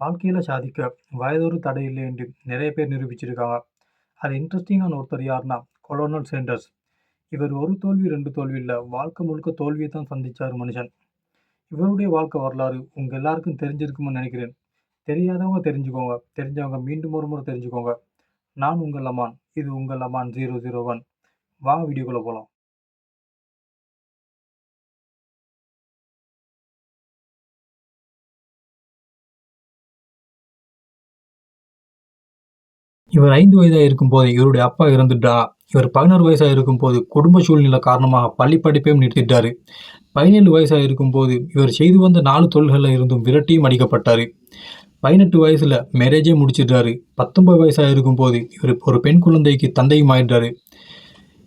வாழ்க்கையில் சாதிக்க வயதொரு தடை இல்லை என்று நிறைய பேர் நிரூபிச்சிருக்காங்க. அது இன்ட்ரெஸ்டிங்கான ஒருத்தர் யாருன்னா கொலோனல் சேண்டர்ஸ் இவர் ஒரு தோல்வி ரெண்டு தோல்வி இல்லை வாழ்க்கை முழுக்க தோல்வியை தான் சந்தித்தார் மனுஷன். இவருடைய வாழ்க்கை வரலாறு உங்கள் எல்லாருக்கும் தெரிஞ்சிருக்கும்னு நினைக்கிறேன். தெரியாதவங்க தெரிஞ்சுக்கோங்க. தெரிஞ்சவங்க மீண்டும் ஒரு முறை தெரிஞ்சுக்கோங்க. நான் உங்கள் அமான். இது உங்கள் அமான் ஜீரோ ஜீரோ ஒன் வாங்க வீடியோக்குள்ளே போகலாம் இவர் ஐந்து வயதாக இருக்கும்போது இவருடைய அப்பா இறந்துட்டா இவர் பதினாறு வயசாக இருக்கும்போது குடும்ப சூழ்நிலை காரணமாக பள்ளி படிப்பையும் நிறுத்திட்டார் பதினேழு வயசாக இருக்கும்போது இவர் செய்து வந்த நாலு தொழில்களில் இருந்தும் விரட்டியும் அடிக்கப்பட்டார். பதினெட்டு வயசில் மேரேஜே முடிச்சிட்டாரு பத்தொன்பது வயசாக இருக்கும்போது இவர் ஒரு பெண் குழந்தைக்கு தந்தையும் ஆயிட்டாரு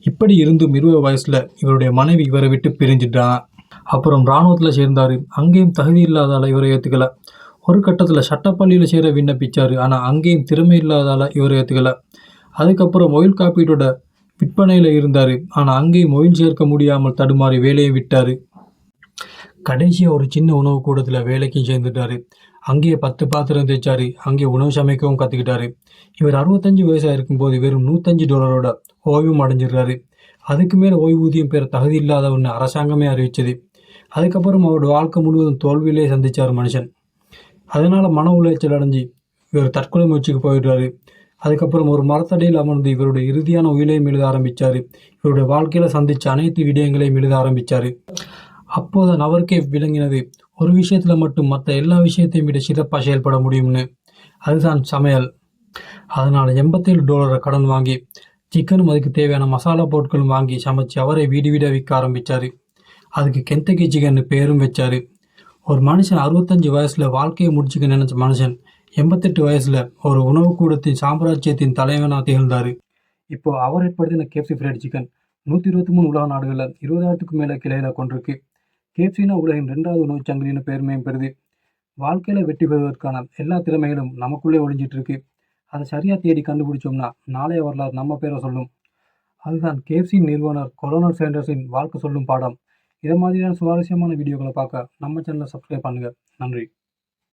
இப்படி இருந்தும் இருபது வயசில் இவருடைய மனைவி இவரை விட்டு பிரிஞ்சிட்டான் அப்புறம் இராணுவத்தில் சேர்ந்தார். அங்கேயும் தகுதி இல்லாதால இவரை ஏற்றுக்கலை ஒரு கட்டத்தில் சட்டப்பள்ளியில் சேர விண்ணப்பிச்சார். ஆனால் அங்கேயும் திறமை இல்லாதால் இவர் ஏற்றுக்கலை அதுக்கப்புறம் ஒயில் காப்பீட்டோட விற்பனையில் இருந்தார். ஆனால் அங்கேயும் ஒயில் சேர்க்க முடியாமல் தடுமாறி வேலையை விட்டார். கடைசியாக ஒரு சின்ன உணவு கூடத்தில் வேலைக்கும் சேர்ந்துட்டாரு. அங்கேயே பத்து பாத்திரம் தேய்ச்சாரு. அங்கேயே உணவு சமைக்கவும் கற்றுக்கிட்டாரு இவர் அறுபத்தஞ்சு வயசாக இருக்கும்போது வெறும் நூற்றஞ்சு டாலரோட ஓய்வும் அடைஞ்சிடுறாரு. அதுக்கு மேலே ஓய்வூதியம் பெற தகுதி இல்லாதவன்னு அரசாங்கமே அறிவிச்சது. அதுக்கப்புறம் அவரோட வாழ்க்கை முழுவதும் தோல்வியிலே சந்திச்சார் மனுஷன். அதனால் மன உளைச்சல் அடைஞ்சு இவர் தற்கொலை முயற்சிக்கு போயிடுறாரு. அதுக்கப்புறம் ஒரு மரத்தடியில் அமர்ந்து இவருடைய இறுதியான உயிலையும் எழுத ஆரம்பித்தார் இவருடைய வாழ்க்கையில் சந்தித்த அனைத்து விடயங்களையும் எழுத ஆரம்பித்தார் அப்போது அவருக்கே விளங்கினது ஒரு விஷயத்தில் மட்டும் மற்ற எல்லா விஷயத்தையும் விட சிறப்பாக செயல்பட முடியும்னு. அதுதான் சமையல். அதனால் எண்பத்தேழு டாலரை கடன் வாங்கி சிக்கனும் அதுக்கு தேவையான மசாலா பொருட்களும் வாங்கி சமைச்சு அவரை வீடு வீடாக விற்க ஆரம்பித்தார் அதுக்கு கெந்தகி சிக்கன் பேரும் வச்சார். ஒரு மனுஷன் அறுபத்தஞ்சு வயசில் வாழ்க்கையை முடிச்சுக்க நினச்ச மனுஷன் எண்பத்தெட்டு வயசில் ஒரு உணவு கூடத்தின் சாம்ராஜ்யத்தின் தலைவனாக திகழ்ந்தார். இப்போ அவர் ஏற்படுத்தின கேப்சி ஃப்ரைட் சிக்கன் நூற்றி இருபத்தி மூணு உலக நாடுகளில் இருபதாயிரத்துக்கும் மேலே கிளையில் கொண்டிருக்கு. கேப்சினா உலகின் ரெண்டாவது உணவு சங்கிலின்னு பெருமையும் பெறுது வாழ்க்கையில் வெற்றி பெறுவதற்கான எல்லா திறமைகளும் நமக்குள்ளே ஒழிஞ்சிட்டு இருக்கு அதை சரியாக தேடி கண்டுபிடிச்சோம்னா நாளைய வரலாறு நம்ம பேரை சொல்லும். அதுதான் கேப்சி நிறுவனர் கொரோனா சேண்டர்ஸின் வாழ்க்கை சொல்லும் பாடம். இதை மாதிரியான சுவாரஸ்யமான வீடியோக்களை பார்க்க நம்ம சேனலை சப்ஸ்கிரைப் பண்ணுங்கள் நன்றி.